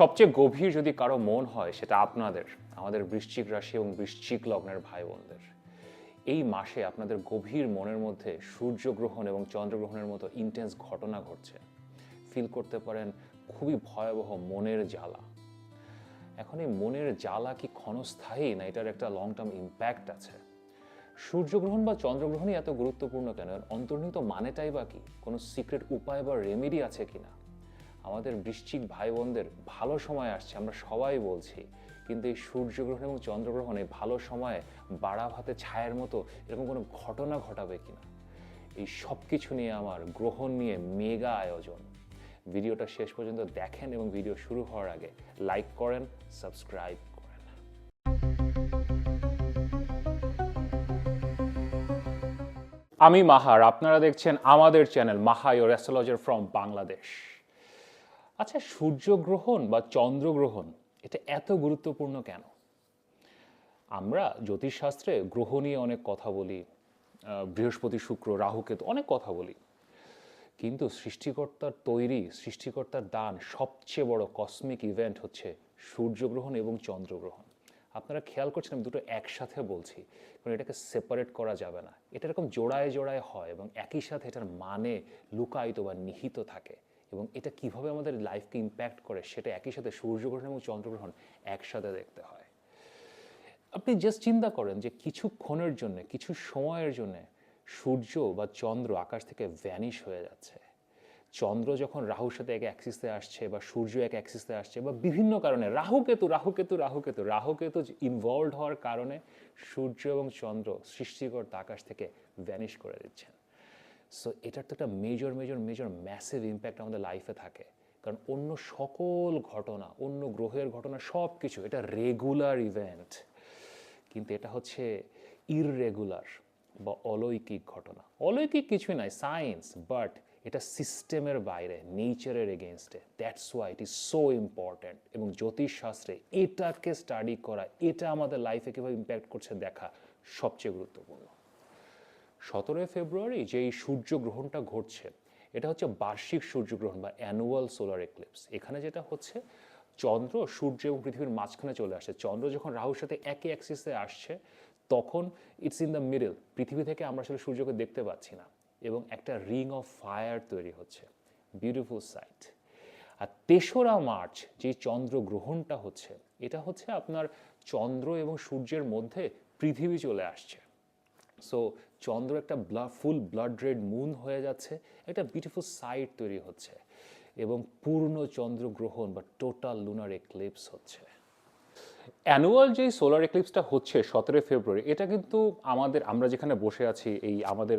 সবচেয়ে গভীর যদি কারও মন হয়, সেটা আপনাদের, আমাদের বৃশ্চিক রাশি এবং বৃশ্চিক লগ্নের ভাই বোনদের এই মাসে আপনাদের গভীর মনের মধ্যে সূর্যগ্রহণ এবং চন্দ্রগ্রহণের মতো ইন্টেন্স ঘটনা ঘটছে। ফিল করতে পারেন, খুবই ভয়াবহ মনের জ্বালা। এখন এই মনের জ্বালা কি ক্ষণস্থায়ী, না এটার একটা লং টার্ম ইম্প্যাক্ট আছে? সূর্যগ্রহণ বা চন্দ্রগ্রহণই এত গুরুত্বপূর্ণ কেন? অন্তর্নিহিত মানেটাই বা কি? কোনো সিক্রেট উপায় বা রেমেডি আছে কিনা? আমাদের বৃশ্চিক ভাই বোনদের ভালো সময় আসছে, আমরা সবাই বলছি। কিন্তু এই সূর্যগ্রহণ এবং চন্দ্রগ্রহণে ভালো সময়ে বাড়া ভাতে ছায়ের মতো এরকম কোনো ঘটনা ঘটাবে কিনা? এই সব কিছু নিয়ে আমার গ্রহণ নিয়ে মেগা আয়োজন। ভিডিওটা শেষ পর্যন্ত দেখেন এবং ভিডিও শুরু হওয়ার আগে লাইক করেন সাবস্ক্রাইব করেন। আমি মাহার, আপনারা দেখছেন আমাদের channel Maha your astrologer from Bangladesh আচ্ছা সূর্যগ্রহণ বা চন্দ্রগ্রহণ, এটা এত গুরুত্বপূর্ণ কেন? আমরা জ্যোতিষশাস্ত্রে গ্রহ নিয়ে অনেক কথা বলি বৃহস্পতি, শুক্র রাহুকেতু অনেক কথা বলি। কিন্তু সৃষ্টিকর্তার তৈরি, সৃষ্টিকর্তার দান সবচেয়ে বড় কসমিক ইভেন্ট হচ্ছে সূর্যগ্রহণ এবং চন্দ্রগ্রহণ। আপনারা খেয়াল করছেন, আমি দুটো একসাথে বলছি, কারণ এটাকে সেপারেট করা যাবে না। এটা এরকম জোড়ায় জোড়ায় হয় এবং একই সাথে এটার মানে লুকায়িত বা নিহিত থাকে। এবং এটা কীভাবে আমাদের লাইফকে ইম্প্যাক্ট করে সেটা একই সাথে সূর্যগ্রহণ এবং চন্দ্রগ্রহণ একসাথে দেখতে হয়। আপনি জাস্ট চিন্তা করেন যে কিছুক্ষণের জন্য, কিছু সময়ের জন্য সূর্য বা চন্দ্র আকাশ থেকে ভ্যানিশ হয়ে যাচ্ছে। চন্দ্র যখন রাহুর সাথে এক অ্যাক্সিসে আসছে বা সূর্য এক অ্যাক্সিসে আসছে বা বিভিন্ন কারণে রাহুকেতু রাহুকেতু রাহুকেতু রাহুকেতু ইনভলভ হওয়ার কারণে সূর্য এবং চন্দ্র সৃষ্টিকর্তা আকাশ থেকে ভ্যানিশ করে দিচ্ছেন। সো এটার তো একটা major major major massive impact আমাদের লাইফে থাকে। কারণ অন্য সকল ঘটনা, অন্য গ্রহের ঘটনা সব কিছু এটা রেগুলার ইভেন্ট কিন্তু এটা হচ্ছে ইররেগুলার বা অলৌকিক ঘটনা। অলৌকিক কিছুই নয় সায়েন্স বাট এটা সিস্টেমের বাইরে নেচারের এগেনস্টে that's why it is so important এবং জ্যোতিষশাস্ত্রে এটাকে স্টাডি করা, এটা আমাদের লাইফে কীভাবে ইম্প্যাক্ট করছে দেখা সবচেয়ে গুরুত্বপূর্ণ। সতেরোই ফেব্রুয়ারি যে এই সূর্যগ্রহণটা ঘটছে, এটা হচ্ছে বার্ষিক সূর্যগ্রহণ বা অ্যানুয়াল সোলার এক্লিপস এখানে যেটা হচ্ছে, চন্দ্র সূর্য এবং পৃথিবীর মাঝখানে চলে আসে। চন্দ্র যখন রাহুর সাথে একই অ্যাক্সিসে আসছে, তখন ইটস ইন দ্য মিডল পৃথিবী থেকে আমরা আসলে সূর্যকে দেখতে পাচ্ছি না। এবং একটা রিং অফ ফায়ার তৈরি হচ্ছে। বিউটিফুল সাইট আর তেসরা মার্চ যে চন্দ্রগ্রহণটা হচ্ছে, এটা হচ্ছে আপনার চন্দ্র এবং সূর্যের মধ্যে পৃথিবী চলে আসছে। সো চন্দ্র একটা blood full blood red moon হয়ে যাচ্ছে, একটা বিউটিফুল সাইট তৈরি হচ্ছে এবং পূর্ণ চন্দ্রগ্রহণ বা টোটাল লুনার এক্লিপস হচ্ছে। অ্যানুয়াল যে সোলার এক্লিপসটা হচ্ছে সতেরোই ফেব্রুয়ারি এটা কিন্তু আমাদের, আমরা যেখানে বসে আছি, এই আমাদের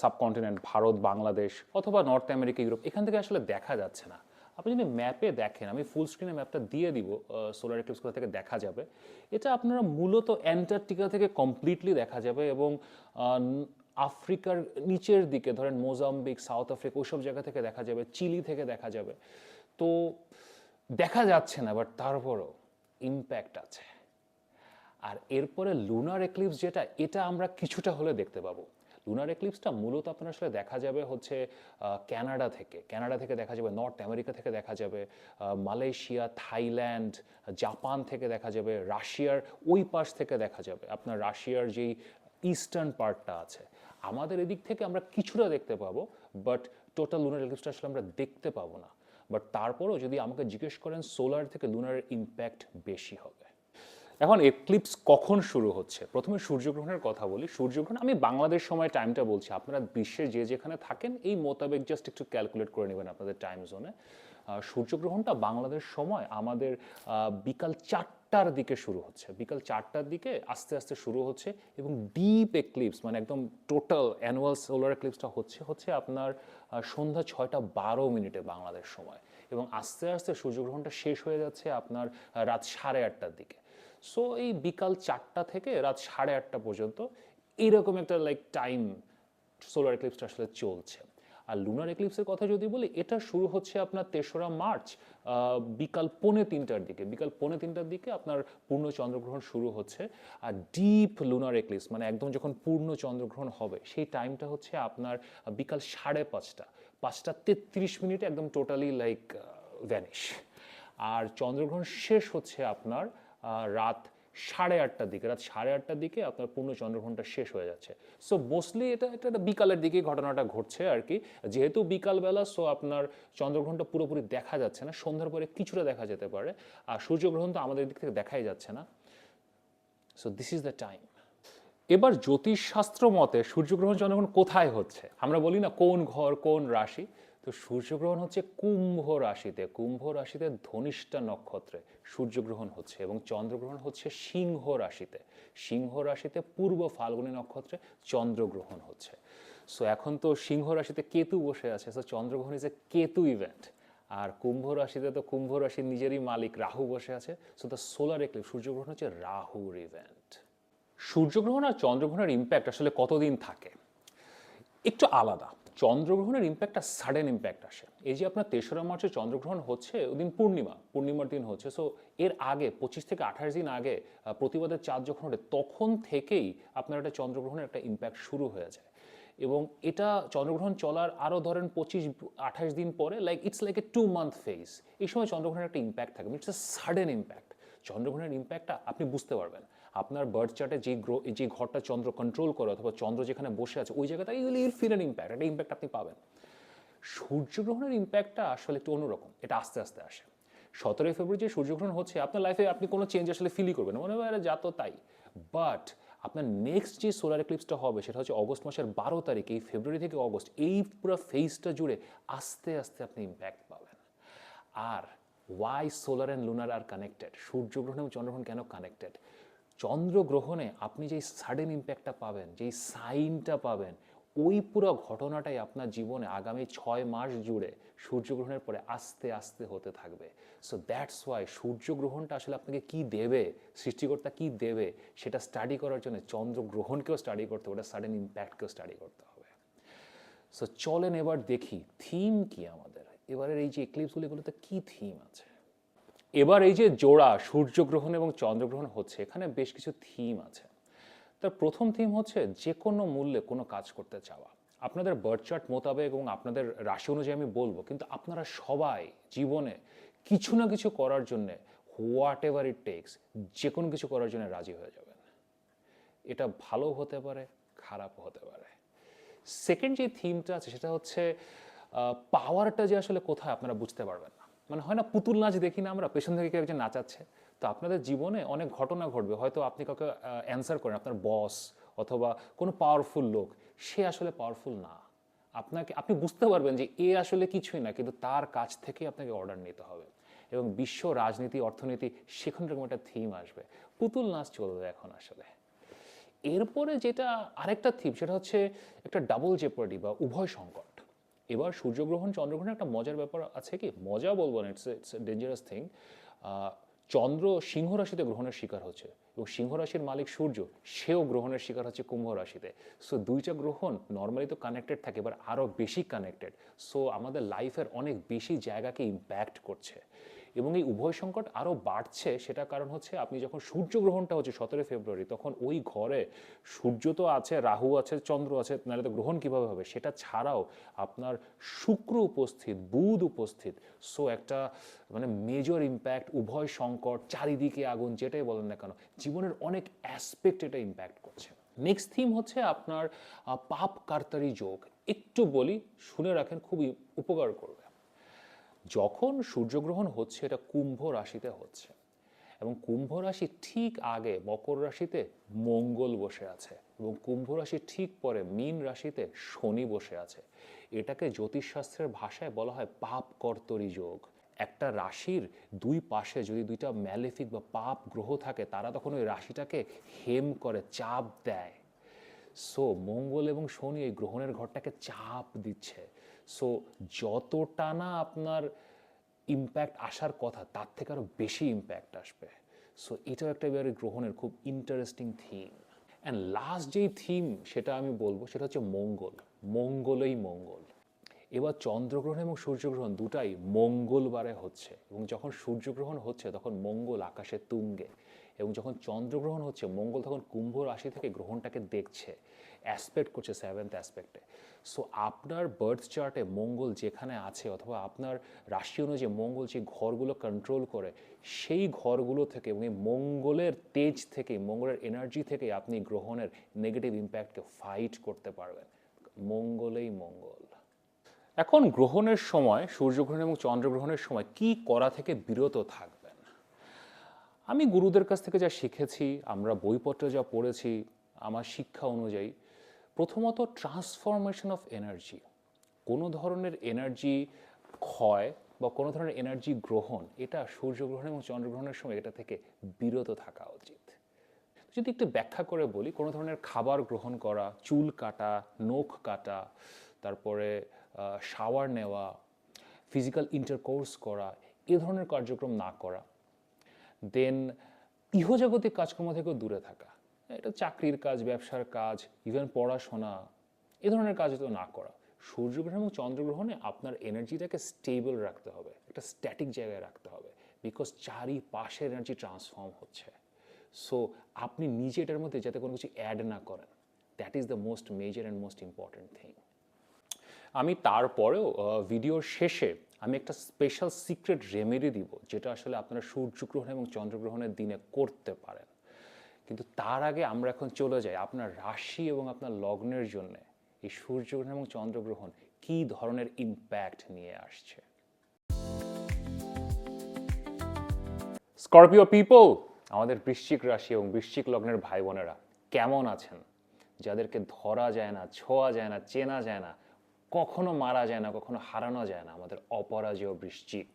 সাবকন্টিনেন্ট ভারত, বাংলাদেশ অথবা নর্থ আমেরিকা ইউরোপ এখান থেকে আসলে দেখা যাচ্ছে না। আপনি যদি ম্যাপে দেখেন, আমি ফুল স্ক্রিনে ম্যাপটা দিয়ে দিব সোলার এক্লিপস কোথা থেকে দেখা যাবে, এটা আপনারা মূলত অ্যান্টার্কটিকা থেকে কমপ্লিটলি দেখা যাবে এবং আফ্রিকার নিচের দিকে, ধরেন মোজাম্বিক, সাউথ আফ্রিকা, ওইসব জায়গা থেকে দেখা যাবে, চিলি থেকে দেখা যাবে। তো দেখা যাচ্ছে না বাট তারপরও ইম্প্যাক্ট আছে। আর এরপরে লুনার এক্লিপস যেটা, এটা আমরা কিছুটা হলে দেখতে পাবো। লুনার এক্লিপসটা মূলত আপনার আসলে দেখা যাবে হচ্ছে কানাডা থেকে। কানাডা থেকে দেখা যাবে নর্থ আমেরিকা থেকে দেখা যাবে মালয়েশিয়া থাইল্যান্ড জাপান থেকে দেখা যাবে রাশিয়ার ওই পাশ থেকে দেখা যাবে। আপনার রাশিয়ার যেই ইস্টার্ন পার্টটা আছে। আমাদের এদিক থেকে আমরা কিছুটা দেখতে পাবো বাট টোটাল লুনার এক্লিপসটা আসলে আমরা দেখতে পাবো না। বাট তারপরেও যদি আমাকে জিজ্ঞেস করেন সোলার থেকে লুনার ইম্প্যাক্ট বেশি হবে। এখন এক্লিপস কখন শুরু হচ্ছে? প্রথমে সূর্যগ্রহণের কথা বলি। সূর্যগ্রহণ, আমি বাংলাদেশ সময় টাইমটা বলছি। আপনারা বিশ্বের যে যেখানে থাকেন, এই মোতাবেক জাস্ট একটু ক্যালকুলেট করে নেবেন আপনাদের টাইম জোনে সূর্যগ্রহণটা বাংলাদেশ সময় আমাদের বিকাল চারটার দিকে শুরু হচ্ছে। বিকাল চারটার দিকে আস্তে আস্তে শুরু হচ্ছে এবং ডিপ এক্লিপস মানে একদম টোটাল অ্যানুয়াল সোলার এক্লিপসটা হচ্ছে হচ্ছে আপনার সন্ধ্যা ছয়টা বারো মিনিটে বাংলাদেশ সময়। এবং আস্তে আস্তে সূর্যগ্রহণটা শেষ হয়ে যাচ্ছে আপনার রাত সাড়ে আটটার দিকে। সো এই বিকাল চারটা থেকে রাত সাড়ে আটটা পর্যন্ত এরকম একটা লাইক টাইম সোলার এক্লিপসটা আসলে চলছে। আর লুনার এক্লিপসের কথা যদি বলি, এটা শুরু হচ্ছে আপনার তেসরা মার্চ বিকাল পৌনে তিনটার দিকে। বিকাল পৌনে তিনটার দিকে আপনার পূর্ণ চন্দ্রগ্রহণ শুরু হচ্ছে। আর ডিপ লুনার এক্লিপস মানে একদম যখন পূর্ণ চন্দ্রগ্রহণ হবে, সেই টাইমটা হচ্ছে আপনার বিকাল সাড়ে পাঁচটা। পাঁচটা তেত্রিশ মিনিটে একদম টোটালি লাইক ভ্যানিশ আর চন্দ্রগ্রহণ শেষ হচ্ছে আপনার রাত সাড়ে আটটার দিকে, রাত সাড়ে আটটার দিকে আপনার পূর্ণ চন্দ্রগ্রহণটা শেষ হয়ে যাচ্ছে। সো মোস্টলি এটা একটা বিকালের দিকে ঘটনাটা ঘটছে আর কি। যেহেতু বিকালবেলা সো আপনার চন্দ্রগ্রহণটা পুরোপুরি দেখা যাচ্ছে না, সন্ধ্যার পরে কিছুটা দেখা যেতে পারে। আর সূর্যগ্রহণ তো আমাদের দিক থেকে দেখাই যাচ্ছে না। So this is the time এবার জ্যোতিষশাস্ত্র মতে সূর্যগ্রহণ, চন্দ্রগ্রহণ কোথায় হচ্ছে? আমরা বলি না কোন ঘর, কোন রাশি। তো সূর্যগ্রহণ হচ্ছে কুম্ভ রাশিতে কুম্ভ রাশিতে ধনিষ্ঠা নক্ষত্রে সূর্যগ্রহণ হচ্ছে এবং চন্দ্রগ্রহণ হচ্ছে সিংহ রাশিতে। সিংহ রাশিতে পূর্ব ফাল্গুনী নক্ষত্রে চন্দ্রগ্রহণ হচ্ছে। সো এখন তো সিংহ রাশিতে কেতু বসে আছে সো চন্দ্রগ্রহণ ইজ এ কেতু ইভেন্ট আর কুম্ভ রাশিতে তো কুম্ভ রাশির নিজেরই মালিক রাহু বসে আছে সো দ্য সোলার এক্লিপ সূর্যগ্রহণ হচ্ছে রাহুর ইভেন্ট সূর্যগ্রহণ আর চন্দ্রগ্রহণের ইম্প্যাক্ট আসলে কতদিন থাকে? একটু আলাদা। চন্দ্রগ্রহণের ইম্প্যাক্টটা সাডেন ইম্প্যাক্ট আসে। এই যে আপনার তেসরা মার্চে চন্দ্রগ্রহণ হচ্ছে ওদিন পূর্ণিমা, পূর্ণিমার দিন হচ্ছে। সো এর আগে, পঁচিশ থেকে আঠাশ দিন আগে প্রতিবাদের চাঁদ যখন ওঠে, তখন থেকেই আপনার একটা চন্দ্রগ্রহণের একটা ইম্প্যাক্ট শুরু হয়ে যায়। এবং এটা চন্দ্রগ্রহণ চলার আরও ধরেন পঁচিশ, আঠাশ দিন পরে like it's like a two month phase এই সময় চন্দ্রগ্রহণের একটা ইম্প্যাক্ট থাকে ইটস এ সাডেন ইম্প্যাক্ট চন্দ্রগ্রহণের ইম্প্যাক্টটা আপনি বুঝতে পারবেন। আপনার বার্থ চার্টে যে গ্রহ যে ঘরটা চন্দ্র কন্ট্রোল করে অথবা চন্দ্র যেখানে বসে আছে, ওই ইউল ইউল ফিল ইম্প্যাক্ট একটা ইম্প্যাক্ট আপনি পাবেন। সূর্যগ্রহণের ইম্প্যাক্টটা আসলে একটু অন্যরকম, এটা আস্তে আস্তে আসে। সতেরোই ফেব্রুয়ারি যে সূর্যগ্রহণ হচ্ছে, আপনার লাইফে আপনি কোনো চেঞ্জ আসলে ফিলই করবেন মনে হয় যা তো তাই। বাট আপনার নেক্সট যে সোলার এক্লিপসটা হবে, সেটা হচ্ছে অগস্ট মাসের বারো তারিখ, এই ফেব্রুয়ারি থেকে অগস্ট, এই পুরো ফেজটা জুড়ে আস্তে আস্তে আপনি ইম্প্যাক্ট পাবেন। আর why solar and lunar are connected সূর্যগ্রহণ এবং চন্দ্রগ্রহণ কেন কানেক্টেড চন্দ্রগ্রহণে আপনি যেই সাডেন ইম্প্যাক্টটা পাবেন, যেই সাইনটা পাবেন, ওই পুরো ঘটনাটাই আপনার জীবনে আগামী ছয় মাস জুড়ে সূর্যগ্রহণের পরে আস্তে আস্তে হতে থাকবে। সো দ্যাটস ওয়াই সূর্যগ্রহণটা আসলে আপনাকে কি দেবে, সৃষ্টিকর্তা কি দেবে, সেটা স্টাডি করার জন্য চন্দ্রগ্রহণকেও স্টাডি করতে হবে, ওটা সাডেন ইম্প্যাক্টকেও স্টাডি করতে হবে। সো চলেন এবার দেখি থিম কি আমাদের? এবারের এই যে এক্লিপসগুলিগুলোতে কী থিম আছে? এবার এই যে জোড়া, সূর্যগ্রহণ এবং চন্দ্রগ্রহণ হচ্ছে, এখানে বেশ কিছু থিম আছে। তার প্রথম থিম হচ্ছে যে কোনো মূল্যে কোনো কাজ করতে চাওয়া। আপনাদের বার্থ চার্ট মোতাবেক এবং আপনাদের রাশি অনুযায়ী আমি বলব, কিন্তু আপনারা সবাই জীবনে কিছু না কিছু করার জন্য হোয়াট এভার ইট টেক্স যে কোনো কিছু করার জন্য রাজি হয়ে যাবেন। এটা ভালো হতে পারে খারাপও হতে পারে। সেকেন্ড যে থিমটা আছে, সেটা হচ্ছে পাওয়ারটা যে আসলে কোথায় আপনারা বুঝতে পারবেন। মানে হয় না, পুতুল নাচ দেখি না আমরা, পেছন থেকে কেউ একজন নাচাচ্ছে। তো আপনাদের জীবনে অনেক ঘটনা ঘটবে। হয়তো আপনি কাউকে অ্যান্সার করেন, আপনার বস অথবা কোনো পাওয়ারফুল লোক, সে আসলে পাওয়ারফুল না। আপনাকে, আপনি বুঝতে পারবেন যে এ আসলে কিছুই না, কিন্তু তার কাছ থেকে আপনাকে অর্ডার নিতে হবে। এবং বিশ্ব রাজনীতি, অর্থনীতি সেখান রকম একটা থিম আসবে। পুতুল নাচ চলবে এখন আসলে। এরপরে যেটা আরেকটা থিম সেটা হচ্ছে একটা ডাবল জেপার্ডি বা উভয় সংকট। এবার সূর্যগ্রহণ, চন্দ্রগ্রহণ একটা মজার ব্যাপার আছে কি? মজা বলব না ইটস ইটস ডেঞ্জারাস থিং চন্দ্র সিংহ রাশিতে গ্রহণের শিকার হচ্ছে এবং সিংহ রাশির মালিক সূর্য, সেও গ্রহণের শিকার হচ্ছে কুম্ভ রাশিতে। সো দুইটা গ্রহণ নর্মালি তো কানেক্টেড থাকে এবার আরও বেশি কানেক্টেড সো আমাদের লাইফের অনেক বেশি জায়গাকে ইম্প্যাক্ট করছে। এবং এই উভয় সংকট আরও বাড়ছে, সেটা কারণ হচ্ছে আপনি যখন সূর্যগ্রহণটা হচ্ছে সতেরোই ফেব্রুয়ারি, তখন ওই ঘরে সূর্য তো আছে, রাহু আছে, চন্দ্র আছে, নাহলে তো গ্রহণ কীভাবে হবে? সেটা ছাড়াও আপনার শুক্র উপস্থিত, বুধ উপস্থিত সো একটা মানে মেজর ইম্প্যাক্ট উভয় সংকট চারিদিকে আগুন যেটাই বলেন না কেন, জীবনের অনেক অ্যাসপেক্ট এটা ইম্প্যাক্ট করছে। নেক্সট থিম হচ্ছে আপনার পাপ কার্তারি যোগ। একটু বলি, শুনে রাখেন, খুবই উপকার করবে। যখন সূর্যগ্রহণ হচ্ছে, এটা কুম্ভ রাশিতে হচ্ছে। এবং কুম্ভ রাশি ঠিক আগে মকর রাশিতে মঙ্গল বসে আছে এবং কুম্ভ রাশির ঠিক পরে মীন রাশিতে শনি বসে আছে। এটাকে জ্যোতিষশাস্ত্রের ভাষায় বলা হয় পাপ কর্তরি যোগ। একটা রাশির দুই পাশে যদি দুইটা ম্যালেফিক বা পাপ গ্রহ থাকে, তারা তখন ওই রাশিটাকে হেম করে, চাপ দেয়। সো মঙ্গল এবং শনি এই গ্রহণের ঘরটাকে চাপ দিচ্ছে। সো যতটা না আপনার ইম্প্যাক্ট আসার কথা, তার থেকে আরও বেশি ইম্প্যাক্ট আসবে। সো এটাও একটা এবারে গ্রহণের খুব ইন্টারেস্টিং থিম অ্যান্ড লাস্ট যেই থিম সেটা আমি বলব, সেটা হচ্ছে মঙ্গল। মঙ্গলই মঙ্গল। এবার চন্দ্রগ্রহণ এবং সূর্যগ্রহণ দুটাই মঙ্গলবারে হচ্ছে। এবং যখন সূর্যগ্রহণ হচ্ছে, তখন মঙ্গল আকাশে তুঙ্গে। এবং যখন চন্দ্রগ্রহণ হচ্ছে, মঙ্গল তখন কুম্ভ রাশি থেকে গ্রহণটাকে দেখছে। অ্যাসপেক্ট করছে সেভেন্থ অ্যাসপেক্টে সো আপনার বার্থ চার্টে মঙ্গল যেখানে আছে অথবা আপনার রাশি অনুযায়ী মঙ্গল যে ঘরগুলো কন্ট্রোল করে, সেই ঘরগুলো থেকে এবং মঙ্গলের তেজ থেকে, মঙ্গলের এনার্জি থেকে আপনি গ্রহণের নেগেটিভ ইম্প্যাক্টকে ফাইট করতে পারবেন। মঙ্গলেই মঙ্গল। এখন গ্রহণের সময় সূর্যগ্রহণ এবং চন্দ্রগ্রহণের সময় কি করা থেকে বিরত থাকবেন? আমি গুরুদের কাছ থেকে যা শিখেছি, আমরা বইপত্রে যা পড়েছি, আমার শিক্ষা অনুযায়ী প্রথমত ট্রান্সফরমেশন অফ এনার্জি কোনো ধরনের এনার্জি ক্ষয় বা কোনো ধরনের এনার্জি গ্রহণ, এটা সূর্যগ্রহণ এবং চন্দ্রগ্রহণের সময় এটা থেকে বিরত থাকা উচিত। যদি একটু ব্যাখ্যা করে বলি, কোনো ধরনের খাবার গ্রহণ করা, চুল কাটা, নখ কাটা, তারপরে শাওয়ার নেওয়া ফিজিক্যাল ইন্টারকোর্স করা, এ ধরনের কার্যক্রম না করা দেন ইহজাগতিক কাজকর্ম থেকেও দূরে থাকা। এটা চাকরির কাজ, ব্যবসার কাজ ইভেন পড়াশোনা, এ ধরনের কাজ তো না করা। সূর্যগ্রহণ এবং চন্দ্রগ্রহণে আপনার এনার্জিটাকে স্টেবল রাখতে হবে, একটা স্ট্যাটিক জায়গায় রাখতে হবে বিকজ চারিপাশে এনার্জি ট্রান্সফর্ম হচ্ছে। সো আপনি নিজে এটার মধ্যে যাতে কোনো কিছু অ্যাড না করেন that is the most major and most important thing আমি তারপরেও ভিডিওর শেষে আমি একটা স্পেশাল সিক্রেট রেমেডি দিব, যেটা আসলে আপনারা সূর্যগ্রহণ এবং চন্দ্রগ্রহণের দিনে করতে পারেন। কিন্তু তার আগে আমরা এখন চলে যাই আপনার রাশি এবং আপনার লগ্নের জন্য। এই সূর্যগ্রহণ এবং চন্দ্রগ্রহণ কী ধরনের ইম্প্যাক্ট নিয়ে আসছে? স্করপিও পিপল আমাদের বৃশ্চিক রাশি এবং বৃশ্চিক লগ্নের ভাই বোনেরা কেমন আছেন? যাদেরকে ধরা যায় না, ছোঁয়া যায় না, চেনা যায় না, কখনো মারা যায় না, কখনো হারানো যায় না, আমাদের অপরাজেয় বৃশ্চিক।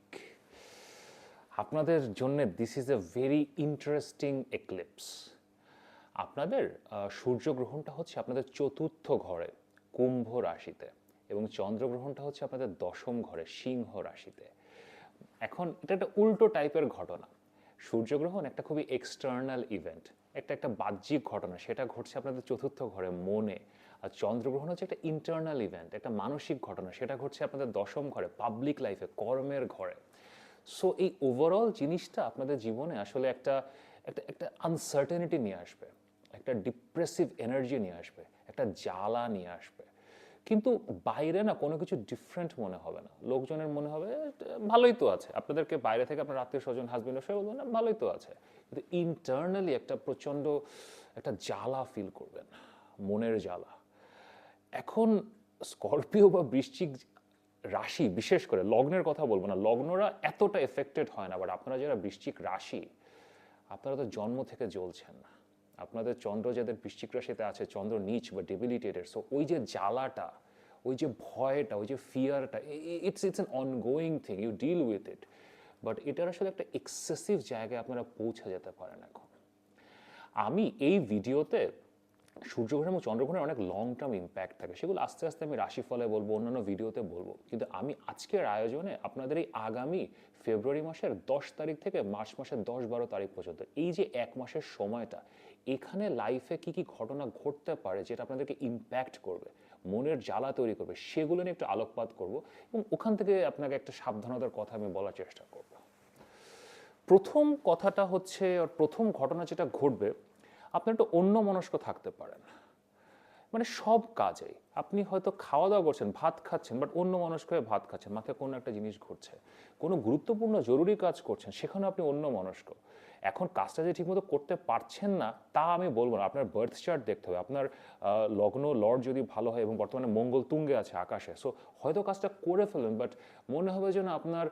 আপনাদের জন্য this is a very interesting eclipse আপনাদের সূর্যগ্রহণটা হচ্ছে আপনাদের চতুর্থ ঘরে, কুম্ভ রাশিতে এবং চন্দ্রগ্রহণটা হচ্ছে আপনাদের দশম ঘরে, সিংহ রাশিতে। এখন এটা একটা উল্টো টাইপের ঘটনা। সূর্যগ্রহণ একটা খুবই এক্সটার্নাল ইভেন্ট একটা একটা বাহ্যিক ঘটনা, সেটা ঘটছে আপনাদের চতুর্থ ঘরে, মনে। আর চন্দ্রগ্রহণ হচ্ছে একটা ইন্টারনাল ইভেন্ট একটা মানসিক ঘটনা, সেটা ঘটছে আপনাদের দশম ঘরে পাবলিক লাইফে কর্মের ঘরে। সো এই ওভারঅল জিনিসটা আপনাদের জীবনে আসলে একটা একটা একটা আনসার্টেনিটি নিয়ে আসবে। একটা ডিপ্রেসিভ এনার্জি নিয়ে আসবে, একটা জ্বালা নিয়ে আসবে। কিন্তু বাইরে না কোনো কিছু ডিফারেন্ট মনে হবে না। লোকজনের মনে হবে, ভালোই তো আছে। আপনাদেরকে বাইরে থেকে আপনার আত্মীয় স্বজন হাজবেন্ড সবাই বলবেন ভালোই তো আছে। কিন্তু ইন্টারনালি একটা প্রচণ্ড, একটা জ্বালা ফিল করবেন, মনের জ্বালা। এখন স্করপিও বা বৃশ্চিক রাশি, বিশেষ করে লগ্নের কথা বলব না, লগ্নরা এতটা এফেক্টেড হয় না বাট আপনারা যারা বৃশ্চিক রাশি, আপনারা তো জন্ম থেকে জ্বলছেন না। আপনাদের চন্দ্র যাদের বৃশ্চিক রাশিতে আছে, চন্দ্র নিচ বা ডেবিলিটেটেড সো ওই যে জ্বালাটা, ওই যে ভয়টা, ওই যে ফিয়ারটা it's it's an ongoing thing you deal with it but এটার আসলে একটা এক্সেসিভ জায়গায় আপনারা পৌঁছে যেতে পারেন এখন। আমি এই ভিডিওতে সূর্যগ্রহণ এবং চন্দ্রগ্রহণের অনেক লং টার্ম ইম্প্যাক্ট থাকে, সেগুলো আস্তে আস্তে আমি রাশিফলে বলব, অন্যান্য ভিডিওতে বলব। কিন্তু আমি আজকের আয়োজনে আপনাদের এই আগামী ফেব্রুয়ারি মাসের দশ তারিখ থেকে মার্চ মাসের দশ বারো তারিখ পর্যন্ত, এই যে এক মাসের সময়টা এখানে লাইফে কি কি ঘটনা ঘটতে পারে যেটা আপনাদেরকে ইম্প্যাক্ট করবে, মনের জ্বালা তৈরি করবে, সেগুলো নিয়ে একটু আলোকপাত করব এবং ওখান থেকে আপনাকে একটা সাবধানতার কথা আমি বলার চেষ্টা করব। প্রথম কথাটা হচ্ছে, আর প্রথম ঘটনা যেটা ঘটবে, আপনি একটু অন্য মনস্ক থাকতে পারেন। মানে সব কাজেই আপনি হয়তো খাওয়া দাওয়া করছেন, ভাত খাচ্ছেন বাট অন্য মনস্ক হয়ে ভাত খাচ্ছেন, মাথায় কোনো একটা জিনিস ঘটছে কোনো গুরুত্বপূর্ণ জরুরি কাজ করছেন সেখানে আপনি অন্য মনস্ক। এখন কাজটা যে ঠিকমতো করতে পারছেন না, তা আমি বলব না। আপনার বার্থ চার্ট দেখতে হবে। আপনার লগ্ন, লর্ড যদি ভালো হয় এবং বর্তমানে মঙ্গল তুঙ্গে আছে আকাশে সো হয়তো কাজটা করে ফেলবেন বাট মনে হবে যেন আপনার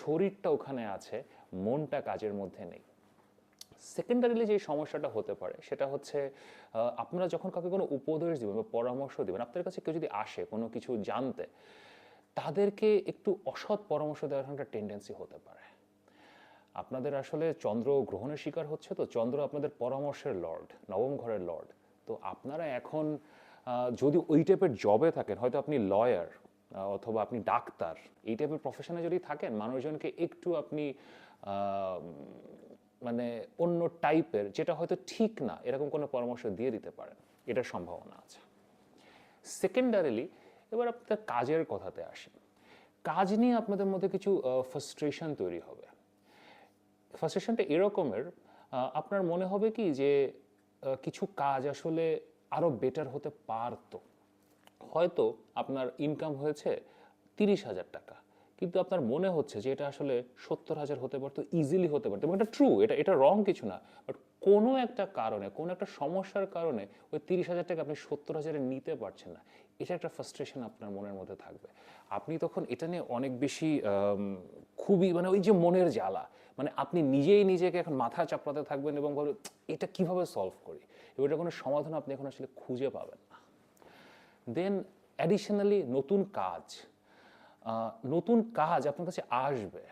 শরীরটা ওখানে আছে, মনটা কাজের মধ্যে নেই। সেকেন্ডারিলি যে সমস্যাটা হতে পারে, সেটা হচ্ছে আপনারা যখন কাউকে কোনো উপদেশ দিবেন বা পরামর্শ দেবেন আপনার কাছে কেউ যদি আসে কোনো কিছু জানতে, তাদেরকে একটু অসৎ পরামর্শ দেওয়ার একটা টেন্ডেন্সি হতে পারে। আপনাদের আসলে চন্দ্র গ্রহণের শিকার হচ্ছে তো চন্দ্র আপনাদের পরামর্শের লর্ড, নবম ঘরের লর্ড। তো আপনারা এখন যদি ওই টাইপের জবে থাকেন, হয়তো আপনি লয়ার অথবা আপনি ডাক্তার, এই টাইপের প্রফেশনে যদি থাকেন, মানুষজনকে একটু আপনি মানে অন্য টাইপের যেটা হয়তো ঠিক না, এরকম কোনো পরামর্শ দিয়ে দিতে পারেন, এটার সম্ভাবনা আছে। সেকেন্ডারিলি এবার আপনাদের কাজের কথাতে আসেন কাজ নিয়ে আপনাদের মধ্যে কিছু ফ্রাস্ট্রেশন তৈরি হবে। ফ্রাস্ট্রেশনটা এরকমের আপনার মনে হবে কি যে কিছু কাজ আসলে আরও বেটার হতে পারতো। হয়তো আপনার ইনকাম হয়েছে তিরিশ হাজার টাকা, কিন্তু আপনার মনে হচ্ছে যে এটা আসলে সত্তর হাজার হতে পারতো ইজিলি হতে পারতো, এবং এটা ট্রু এটা এটা রং কিছু না। বাট কোনো একটা কারণে, কোনো একটা সমস্যার কারণে ওই তিরিশ হাজার টাকা আপনি সত্তর হাজারে নিতে পারছেন না, এটা একটা ফ্রাস্ট্রেশন আপনার মনের মধ্যে থাকবে। আপনি তখন এটা নিয়ে অনেক বেশি খুবই মানে ওই যে মনের জ্বালা মানে আপনি নিজেই নিজেকে এখন মাথা চাপড়াতে থাকবেন এবং বলবেন, এটা কীভাবে সলভ করি? এবার এটা কোনো সমাধান আপনি এখন আসলে খুঁজে পাবেন না। দেন অ্যাডিশনালি নতুন কাজ নতুন কাজ আপনার কাছে আসবে,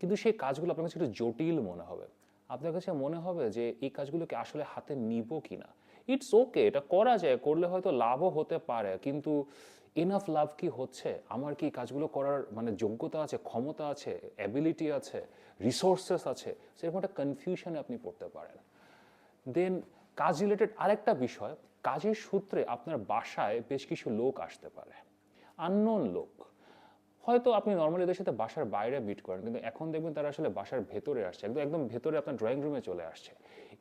কিন্তু সেই কাজগুলো আপনার কাছে একটু জটিল মনে হবে। আপনার কাছে মনে হবে যে এই কাজগুলোকে আসলে হাতে নিব কি না ইটস ওকে এটা করা যায়, করলে হয়তো লাভও হতে পারে, কিন্তু এনাফ লাভ কি হচ্ছে? আমার কি কাজগুলো করার মানে যোগ্যতা আছে, ক্ষমতা আছে অ্যাবিলিটি আছে রিসোর্সেস আছে? সেরকম একটা কনফিউশনে আপনি পড়তে পারেন। দেন কাজ রিলেটেড আরেকটা বিষয়, কাজের সূত্রে আপনার বাসায় বেশ কিছু লোক আসতে পারে। আননোন লোক। হয়তো আপনি নর্মালি এদের সাথে বাসার বাইরে মিট করেন, কিন্তু এখন দেখবেন তারা আসলে বাসার ভেতরে আসছে, একদম একদম ভেতরে আপনার ড্রয়িং রুমে চলে আসছে।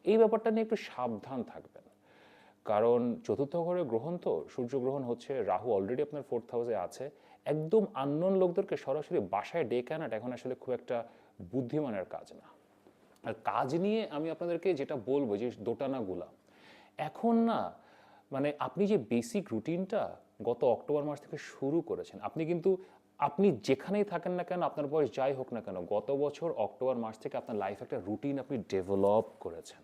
এই ব্যাপারটা নিয়ে একটু সাবধান থাকবেন। কারণ চতুর্থ ঘরে গ্রহণ তো সূর্যগ্রহণ হচ্ছে, রাহু অলরেডি আপনার ফোর্থ হাউসে আছে। একদম আননোন লোকদেরকে সরাসরি বাসায় ডেকে আনাটা এখন আসলে খুব একটা বুদ্ধিমানের কাজ না। আর কাজ নিয়ে আমি আপনাদেরকে যেটা বলব যে দোটানাগুলা, এখন না মানে আপনি যে বেসিক রুটিনটা গত অক্টোবর মাস থেকে শুরু করেছেন, আপনি কিন্তু, আপনি যেখানেই থাকেন না কেন, আপনার বয়স যাই হোক না কেন, গত বছর অক্টোবর মাস থেকে আপনার লাইফ একটা রুটিন আপনি ডেভেলপ করেছেন।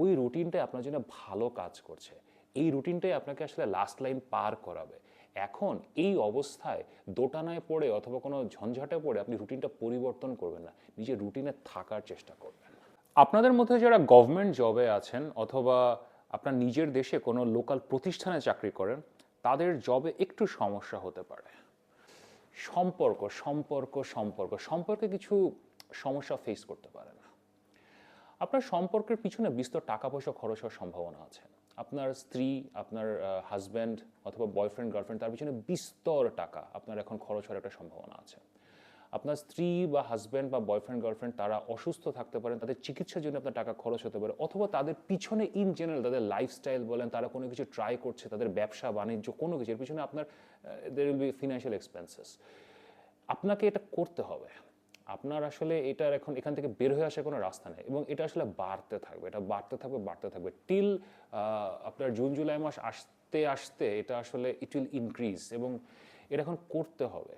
ওই রুটিনটাই আপনার জন্য ভালো কাজ করছে। এই রুটিনটাই আপনাকে আসলে লাস্ট লাইন পার করাবে। এখন এই অবস্থায় দোটানায় পড়ে অথবা কোনো ঝঞ্ঝাটে পড়ে আপনি রুটিনটা পরিবর্তন করবেন না, নিজের রুটিনে থাকার চেষ্টা করবেন। আপনাদের মধ্যে যারা গভর্নমেন্ট জবে আছেন অথবা আপনার নিজের দেশে কোনো লোকাল প্রতিষ্ঠানে চাকরি করেন, তাদের জবে একটু সমস্যা হতে পারে। সম্পর্ক সম্পর্ক সম্পর্ক, সম্পর্কে কিছু সমস্যা ফেস করতে পারেন। আপনার সম্পর্কের পিছনে বিস্তর টাকা পয়সা খরচ হওয়ার সম্ভাবনা আছে। আপনার স্ত্রী, আপনার হাজব্যান্ড অথবা বয়ফ্রেন্ড গার্লফ্রেন্ড তার পিছনে বিস্তর টাকা আপনার এখন খরচ হওয়ার একটা সম্ভাবনা আছে। আপনার স্ত্রী বা হাজব্যান্ড বা বয়ফ্রেন্ড গার্লফ্রেন্ড তারা অসুস্থ থাকতে পারেন, তাদের চিকিৎসার জন্য আপনার টাকা খরচ হতে পারে, অথবা তাদের পিছনে ইন জেনারেল তাদের লাইফস্টাইল বলেন, তারা কোনো কিছু ট্রাই করছে, তাদের ব্যবসা, বাণিজ্য, কোনো কিছুর পিছনে আপনার there will be financial expenses আপনাকে এটা করতে হবে। আপনার আসলে এটার এখন এখান থেকে বের হয়ে আসার কোনো রাস্তা নেই এবং এটা আসলে বাড়তে থাকবে, এটা বাড়তে থাকবে বাড়তে থাকবে। টিল আপনার জুন, জুলাই মাস আসতে আসতে এটা আসলে ইট উইল ইনক্রিজ এবং এটা এখন করতে হবে।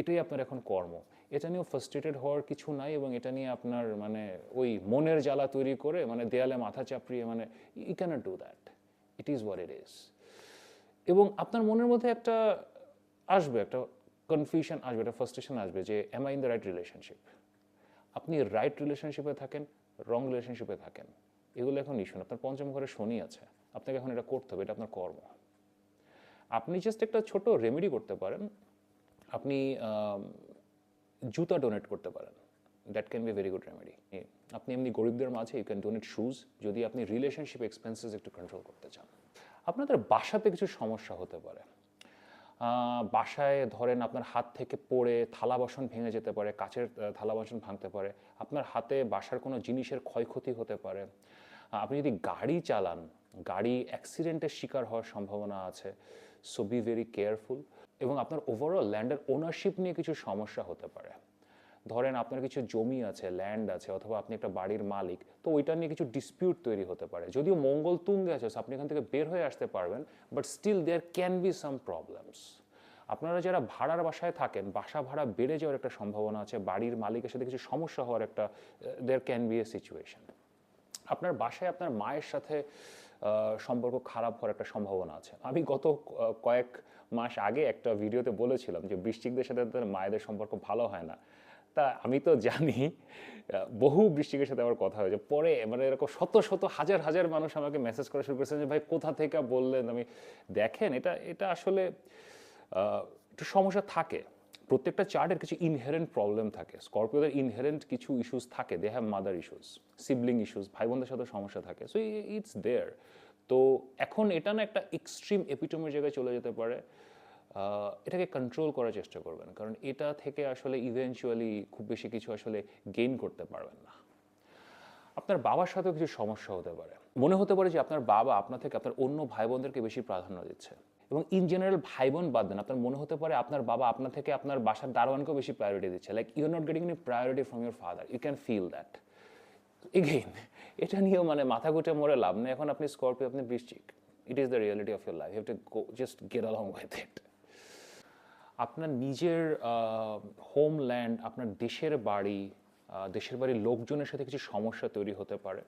এটাই আপনার এখন কর্ম। এটা নিয়েও ফার্স্ট্রেটেড হওয়ার কিছু নাই এবং এটা নিয়ে আপনার মানে ওই মনের জ্বালা তৈরি করে মানে দেয়ালে মাথা চাপড়িয়ে মানে I can't do that it is what it is এবং আপনার মনের মধ্যে একটা আসবে, একটা কনফিউশন আসবে, এটা ফার্স্টেশন আসবে যে am I in the right relationship আপনি রাইট রিলেশনশিপে থাকেন রং রিলেশনশিপে থাকেন। এগুলো এখন ইস্যু আপনার পঞ্চম ঘরে শনি আছে। আপনাকে এখন এটা করতে হবে, এটা আপনার কর্ম। আপনি জাস্ট একটা ছোট রেমেডি করতে পারেন। আপনি জুতা ডোনেট করতে পারেন। That can be very good remedy আপনি এমনি গরিবদের মাঝে ইউ ক্যান ডোনেট শুজ যদি আপনি রিলেশনশিপ এক্সপেন্সেস একটু কন্ট্রোল করতে চান। আপনাদের বাসাতে কিছু সমস্যা হতে পারে। বাসায় ধরেন আপনার হাত থেকে পড়ে থালা বাসন ভেঙে যেতে পারে, কাচের থালা বাসন ভাঙতে পারে, আপনার হাতে বাসার কোনো জিনিসের ক্ষয়ক্ষতি হতে পারে। আপনি যদি গাড়ি চালান, গাড়ি অ্যাক্সিডেন্টের শিকার হওয়ার সম্ভাবনা আছে সো বি ভেরি কেয়ারফুল এবং আপনার ওভারঅল ল্যান্ডের ওনারশিপ নিয়ে কিছু সমস্যা হতে পারে। ধরেন আপনার কিছু জমি আছে ল্যান্ড আছে, অথবা আপনি একটা বাড়ির মালিক, তো ওইটা নিয়ে কিছু ডিসপিউট তৈরি হতে পারে। যদিও মঙ্গল তুঙ্গে আছে আপনি এখান থেকে বের হয়ে আসতে পারবেন but still there can be some problems আপনারা যারা ভাড়ার বাসায় থাকেন, বাসা ভাড়া বেড়ে যাওয়ার একটা সম্ভাবনা আছে, বাড়ির মালিকের সাথে কিছু সমস্যা হওয়ার একটা there can be a situation আপনার বাসায় আপনার মায়ের সাথে সম্পর্ক খারাপ হওয়ার একটা সম্ভাবনা আছে। আমি গত কয়েক মাস আগে একটা ভিডিওতে বলেছিলাম যে বৃশ্চিকদের সাথে তাদের মায়েদের সম্পর্ক ভালো হয় না। তা আমি তো জানি বহু বৃশ্চিকের সাথে আমার কথা হয়েছে। পরে মানে এরকম শত শত, হাজার হাজার মানুষ আমাকে মেসেজ করা শুরু করেছেন যে, ভাই, কোথা থেকে বললেন? আমি, দেখেন, এটা এটা আসলে একটু সমস্যা থাকে। প্রত্যেকটা চার্টের কিছু ইনহেরেন্ট প্রবলেম থাকে। স্করপিওদের ইনহেরেন্ট কিছু ইস্যুস থাকে। They have mother issues sibling issues ভাই বোনদের সাথে সমস্যা থাকে। সো ইটস দেয়ার তো এখন এটা না একটা এক্সট্রিম এপিটমের জায়গায় চলে যেতে পারে। এটাকে কন্ট্রোল করার চেষ্টা করবেন। কারণ এটা থেকে আসলে ইভেনচুয়ালি খুব বেশি কিছু আসলে গেইন করতে পারবেন না। আপনার বাবার সাথেও কিছু সমস্যা হতে পারে। মনে হতে পারে যে আপনার বাবা আপনার থেকে আপনার অন্য ভাই বোনদেরকে বেশি প্রাধান্য দিচ্ছে। এবং ইন জেনারেল ভাই বোন বাদ দেন, আপনার মনে হতে পারে আপনার বাবা আপনার থেকে আপনার বাসার দারোয়ানকেও বেশি প্রায়োরিটি দিচ্ছে। Like you are not getting any priority from your father you can feel that again এটা নিয়েও মানে মাথা গুটে মরে লাভ নেই। এখন আপনি স্করপিও আপনি বৃশ্চিক। It is the reality of your life you to go just get along with it আপনার নিজের হোমল্যান্ড আপনার দেশের বাড়ি দেশের বাড়ির লোকজনের সাথে কিছু সমস্যা তৈরি হতে পারে।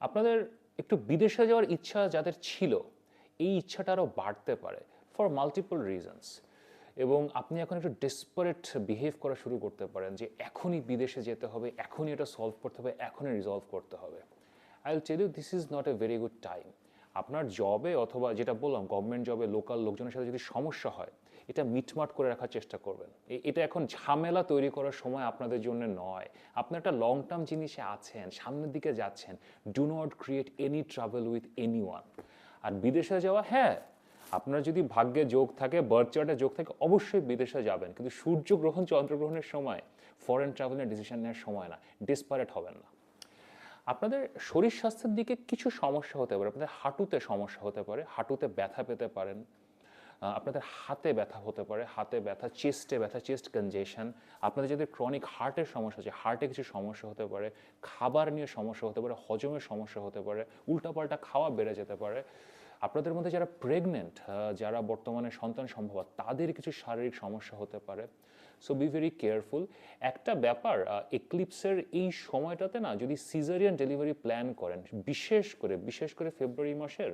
আপনাদের একটু বিদেশে যাওয়ার ইচ্ছা যাদের ছিল, এই ইচ্ছাটা আরও বাড়তে পারে ফর মাল্টিপল রিজনস এবং আপনি এখন একটু ডেসপারেট বিহেভ করা শুরু করতে পারেন যে, এখনই বিদেশে যেতে হবে, এখনই এটা সলভ করতে হবে, এখনই রিজলভ করতে হবে। I will tell you this is not a very good time আপনার জবে অথবা যেটা বললাম গভর্নমেন্ট জবে লোকাল লোকজনের সাথে যদি সমস্যা হয় এটা মিটমাট করে রাখার চেষ্টা করবেন। এটা এখন ঝামেলা তৈরি করার সময় আপনাদের জন্য নয়। আপনার একটা লং টার্ম জিনিসে আছেন, সামনের দিকে যাচ্ছেন do not create any travel with any one আর বিদেশে যাওয়া হ্যাঁ আপনার যদি ভাগ্যে যোগ থাকে বার্থ চার্টে যোগ থাকে, অবশ্যই বিদেশে যাবেন। কিন্তু সূর্যগ্রহণ চন্দ্রগ্রহণের সময় ফরেন ট্রাভেলের ডিসিশন নেওয়ার সময় না ডিসপারেট হবেন না। আপনাদের শরীর স্বাস্থ্যের দিকে কিছু সমস্যা হতে পারে, আপনাদের হাঁটুতে সমস্যা হতে পারে, হাঁটুতে ব্যথা পেতে পারেন আপনাদের হাতে ব্যথা হতে পারে, হাতে ব্যথা, চেস্টে ব্যথা, চেস্ট কনজেশন আপনাদের যাদের ক্রনিক হার্টের সমস্যা আছে হার্টে কিছু সমস্যা হতে পারে, খাবার নিয়ে সমস্যা হতে পারে, হজমের সমস্যা হতে পারে, উল্টাপাল্টা খাওয়া বেড়ে যেতে পারে, আপনাদের মধ্যে যারা প্রেগনেন্ট যারা বর্তমানে সন্তান সম্ভব, তাদের কিছু শারীরিক সমস্যা হতে পারে। সো বি ভেরি কেয়ারফুল একটা ব্যাপার এক্লিপসের এই সময়টাতে না, যদি সিজারিয়ান ডেলিভারি প্ল্যান করেন, বিশেষ করে বিশেষ করে ফেব্রুয়ারি মাসের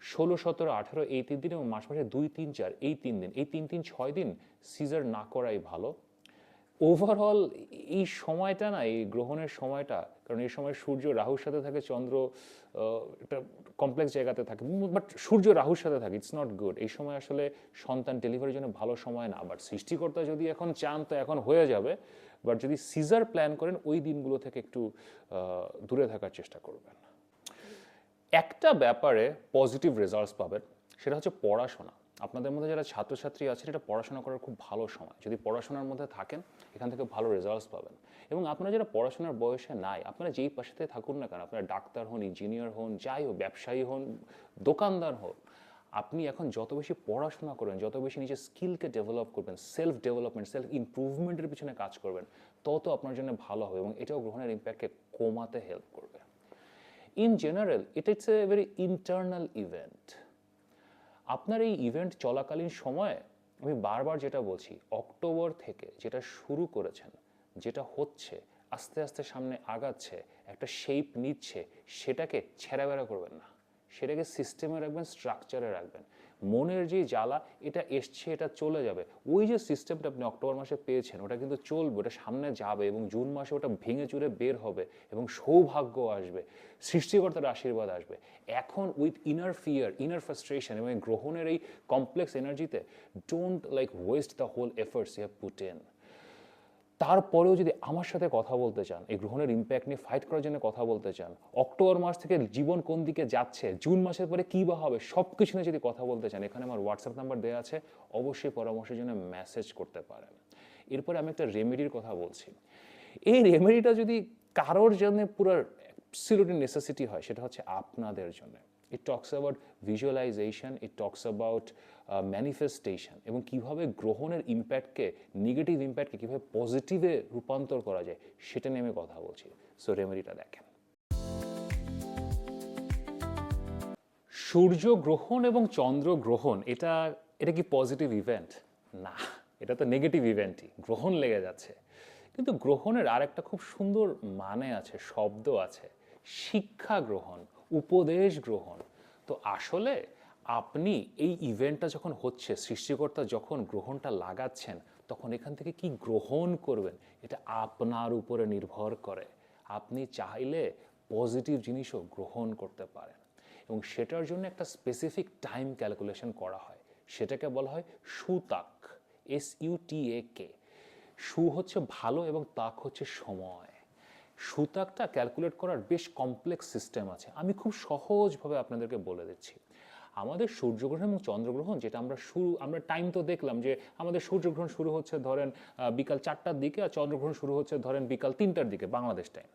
ষোলো, সতেরো, আঠেরো, এই তিন দিন এবং মাস মাসে দুই, তিন, চার, এই তিন দিন, এই তিন তিন, ছয় দিন সিজার না করাই ভালো। ওভারঅল এই সময়টা না, এই গ্রহণের সময়টা, কারণ এই সময় সূর্য রাহুর সাথে থাকে, চন্দ্র একটা কমপ্লেক্স জায়গাতে থাকে বাট সূর্য রাহুর সাথে থাকে ইটস নট গুড এই সময় আসলে সন্তান ডেলিভারির জন্য ভালো সময় না বাট সৃষ্টিকর্তা যদি এখন চান, তো এখন হয়ে যাবে। বাট যদি সিজার প্ল্যান করেন, ওই দিনগুলো থেকে একটু দূরে থাকার চেষ্টা করবেন। একটা ব্যাপারে পজিটিভ রেজাল্টস পাবেন, সেটা হচ্ছে পড়াশোনা। আপনাদের মধ্যে যারা ছাত্রছাত্রী আছেন এটা পড়াশোনা করার খুব ভালো সময়। যদি পড়াশোনার মধ্যে থাকেন, এখান থেকে ভালো রেজাল্টস পাবেন। এবং আপনারা যারা পড়াশোনার বয়সে নাই, আপনারা যেই পাশেতে থাকুন না কেন, আপনারা ডাক্তার হন ইঞ্জিনিয়ার হন, যাই হোক, ব্যবসায়ী হন, দোকানদার হন, আপনি এখন যত বেশি পড়াশোনা করবেন যত বেশি নিজের স্কিলকে ডেভেলপ করবেন সেলফ ডেভেলপমেন্ট সেলফ ইমপ্রুভমেন্টের পিছনে কাজ করবেন, তত আপনার জন্য ভালো হবে এবং এটাও গ্রহণের ইম্প্যাক্টকে কমাতে হেল্প করবে। In general it it's a very internal event আপনার এই ইভেন্ট চলাকালীন সময়ে আমি বারবার যেটা বলছি, অক্টোবর থেকে যেটা শুরু করেছেন, যেটা হচ্ছে, আস্তে আস্তে সামনে আগাচ্ছে, একটা শেপ নিচ্ছে, সেটাকে ছেঁড়াবেড়া করবেন না। সেটাকে সিস্টেমে রাখবেন স্ট্রাকচারে রাখবেন। মনের যে জ্বালা, এটা এসছে, এটা চলে যাবে। ওই যে সিস্টেমটা আপনি অক্টোবর মাসে পেয়েছেন, ওটা কিন্তু চলবে, ওটা সামনে যাবে এবং জুন মাসে ওটা ভেঙে চুরে বের হবে এবং সৌভাগ্য আসবে, সৃষ্টিকর্তার আশীর্বাদ আসবে। এখন with inner fear inner frustration এবং গ্রহণের এই complex এনার্জিতে don't like waste the whole efforts you have put in তারপরেও যদি আমার সাথে কথা বলতে চান, এই গ্রহণের ইম্প্যাক্ট নিয়ে ফাইট করার জন্য কথা বলতে চান অক্টোবর মাস থেকে জীবন কোন দিকে যাচ্ছে জুন মাসের পরে কী বা হবে সব কিছু নিয়ে যদি কথা বলতে চান, এখানে আমার হোয়াটসঅ্যাপ নাম্বার দেওয়া আছে, অবশ্যই পরামর্শের জন্য মেসেজ করতে পারেন। এরপরে আমি একটা রেমেডির কথা বলছি। এই রেমেডিটা যদি কারোর জন্য পুরো অ্যাবসলিউটলি নেসেসিটি হয়, সেটা হচ্ছে আপনাদের জন্য। It talks about visualization it talks about manifestation এবং কীভাবে গ্রহণের ইম্প্যাক্টকে নেগেটিভ ইম্প্যাক্টকে কীভাবে পজিটিভে রূপান্তর করা যায়, সেটা নিয়ে আমি কথা বলছি। সো রেমেডিটা দেখেন। সূর্য গ্রহণ এবং চন্দ্র গ্রহণ, এটা এটা কি পজিটিভ ইভেন্ট না, এটা তো নেগেটিভ ইভেন্টই গ্রহণ লেগে যাচ্ছে। কিন্তু গ্রহণের আর একটা খুব সুন্দর মানে আছে, শব্দ আছে, শিক্ষা গ্রহণ। উপদেশ গ্রহণ। তো আসলে আপনি এই ইভেন্টটা যখন হচ্ছে, সৃষ্টিকর্তা যখন গ্রহণটা লাগাচ্ছেন, তখন এখান থেকে কি গ্রহণ করবেন? এটা আপনার উপরে নির্ভর করে। আপনি চাইলে পজিটিভ জিনিসও গ্রহণ করতে পারেন। এবং সেটার জন্য একটা স্পেসিফিক টাইম ক্যালকুলেশন করা হয়। সেটাকে বলা হয় সুতাক এস ইউ টি এ কে সু হচ্ছে ভালো এবং তাক হচ্ছে সময়। সুতাকটা ক্যালকুলেট করার বেশ কমপ্লেক্স সিস্টেম আছে। আমি খুব সহজভাবে আপনাদেরকে বলে দিচ্ছি। আমাদের সূর্যগ্রহণ এবং চন্দ্রগ্রহণ, যেটা আমরা শুরু, আমরা টাইম তো দেখলাম যে আমাদের সূর্যগ্রহণ শুরু হচ্ছে ধরেন বিকাল চারটার দিকে আর চন্দ্রগ্রহণ শুরু হচ্ছে ধরেন বিকাল তিনটার দিকে বাংলাদেশ টাইম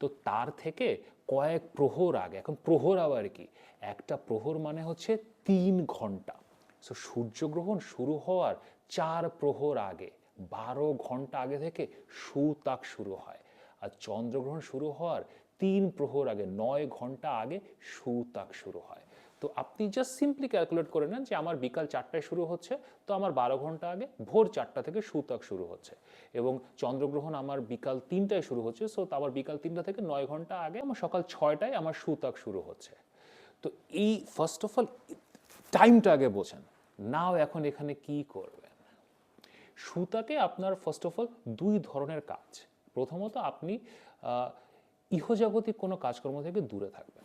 তো তার থেকে কয়েক প্রহর আগে, এখন প্রহর আবার কি? একটা প্রহর মানে হচ্ছে তিন ঘণ্টা। সো সূর্যগ্রহণ শুরু হওয়ার চার প্রহর আগে, বারো ঘণ্টা আগে থেকে সুতাক শুরু হয়। আর চন্দ্রগ্রহণ শুরু হওয়ার তিন প্রহর আগে, নয় ঘণ্টা আগে সুতাক শুরু হয়। তো আপনি জাস্ট সিম্পলি ক্যালকুলেট করে নেন যে আমার বিকাল চারটায় শুরু হচ্ছে, তো আমার বারো ঘণ্টা আগে ভোর চারটা থেকে সুতাক শুরু হচ্ছে। এবং চন্দ্রগ্রহণ আমার বিকাল তিনটায় শুরু হচ্ছে সো আবার বিকাল তিনটা থেকে নয় ঘণ্টা আগে আমার সকাল ছয়টায় আমার সুতাক শুরু হচ্ছে। তো এই ফার্স্ট অফ অল টাইমটা আগে বোঝেন। নাও এখন এখানে কি করবেন? সুতাকে আপনার ফার্স্ট অফ অল দুই ধরনের কাজ। প্রথমত আপনি ইহজাগতিক কোনো কাজকর্ম থেকে দূরে থাকবেন।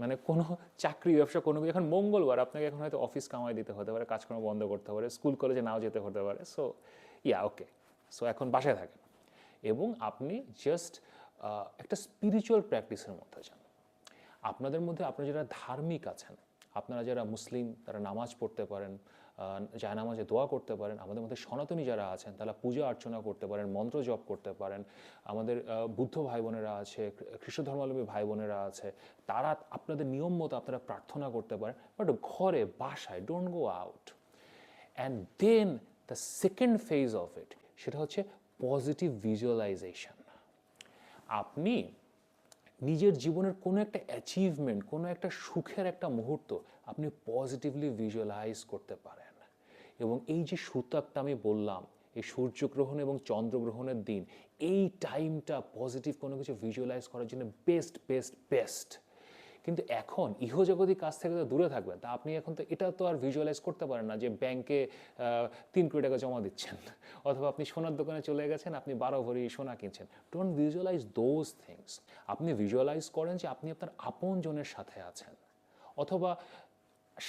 মানে কোনো চাকরি, ব্যবসা, কোনো এখন মঙ্গলবার আপনাকে এখন হয়তো অফিস কামাই দিতে হতে পারে, কাজকর্ম বন্ধ করতে পারে, স্কুল, কলেজে নাও যেতে হতে পারে। সো ইয়া ওকে সো এখন বাসায় থাকেন। এবং আপনি জাস্ট একটা স্পিরিচুয়াল প্র্যাকটিসের মধ্যে যান। আপনাদের মধ্যে আপনারা যারা ধার্মিক আছেন, আপনারা যারা মুসলিম, তারা নামাজ পড়তে পারেন যায় নামাজে দোয়া করতে পারেন, আমাদের মধ্যে সনাতনী যারা আছেন, তারা পূজা অর্চনা করতে পারেন, মন্ত্র জপ করতে পারেন। আমাদের বুদ্ধ ভাই বোনেরা আছে খ্রিস্ট ধর্মাবলম্বী ভাই বোনেরা আছে, তারা আপনাদের নিয়ম মতো আপনারা প্রার্থনা করতে পারেন, বাট ঘরে, বাসায় don't go out and then the second phase of it সেটা হচ্ছে পজিটিভ ভিজুয়ালাইজেশন আপনি নিজের জীবনের কোনো একটা অ্যাচিভমেন্ট কোনো একটা সুখের একটা মুহূর্ত, আপনি পজিটিভলি ভিজুয়ালাইজ করতে পারেন। এবং এই যে সুতাকটা আমি বললাম, এই সূর্যগ্রহণ এবং চন্দ্রগ্রহণের দিন, এই টাইমটা পজিটিভ কোনো কিছু ভিজুয়ালাইজ করার জন্য বেস্ট বেস্ট বেস্ট কিন্তু এখন ইহজগতিক কাজ থেকে তো দূরে থাকবেন তা আপনি এখন তো এটা তো আর ভিজুয়ালাইজ করতে পারেন না যে ব্যাংকে তিন কোটি টাকা জমা দিচ্ছেন। অথবা আপনি সোনার দোকানে চলে গেছেন, আপনি বারো ভরি সোনা কিনছেন। ডোন্ট ভিজুয়ালাইজ দোজ থিংস আপনি ভিজুয়ালাইজ করেন যে আপনি আপনার আপনজনের সাথে আছেন। অথবা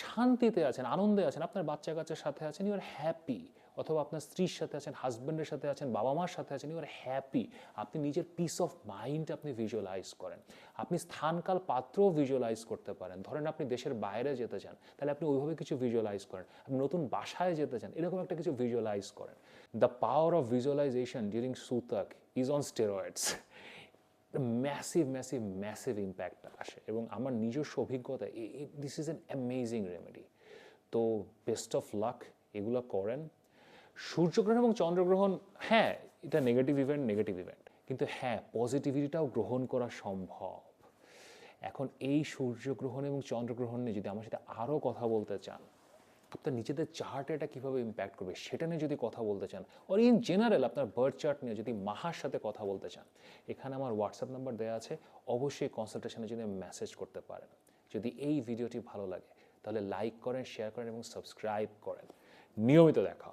শান্তিতে আছেন, আনন্দে আছেন, আপনার বাচ্চা কাচ্চার সাথে আছেন ইউ আর হ্যাপি অথবা আপনার স্ত্রীর সাথে আছেন হাজব্যান্ডের সাথে আছেন বাবা মার সাথে আছেন ইউ আর হ্যাপি আপনি নিজের পিস অফ মাইন্ড আপনি ভিজুয়ালাইজ করেন। আপনি স্থানকাল পাত্রও ভিজুয়ালাইজ করতে পারেন। ধরেন আপনি দেশের বাইরে যেতে চান, তাহলে আপনি ওইভাবে কিছু ভিজুয়ালাইজ করেন। আপনি নতুন বাসায় যেতে চান, এরকম একটা কিছু ভিজুয়ালাইজ করেন। The power of visualization during sutak is on steroids massive massive massive impact আসে। এবং আমার নিজস্ব অভিজ্ঞতা this is an amazing remedy তো বেস্ট অফ লাক এগুলো করেন। সূর্যগ্রহণ এবং চন্দ্রগ্রহণ হ্যাঁ এটা নেগেটিভ ইভেন্ট নেগেটিভ ইভেন্ট কিন্তু হ্যাঁ পজিটিভিটিটাও গ্রহণ করা সম্ভব। এখন এই সূর্যগ্রহণ এবং চন্দ্রগ্রহণ নিয়ে যদি আমার সাথে আরও কথা বলতে চান আপনার নিজেদের চার্টে এটা কীভাবে ইম্প্যাক্ট করবে সেটা নিয়ে যদি কথা বলতে চান অর ইন জেনারেল আপনার বার্থ চার্ট নিয়ে যদি মাহার সাথে কথা বলতে চান, এখানে আমার হোয়াটসঅ্যাপ নাম্বার দেওয়া আছে, অবশ্যই কনসালটেশনের জন্য মেসেজ করতে পারেন। যদি এই ভিডিওটি ভালো লাগে, তাহলে লাইক করেন শেয়ার করেন এবং সাবস্ক্রাইব করেন। নিয়মিত দেখা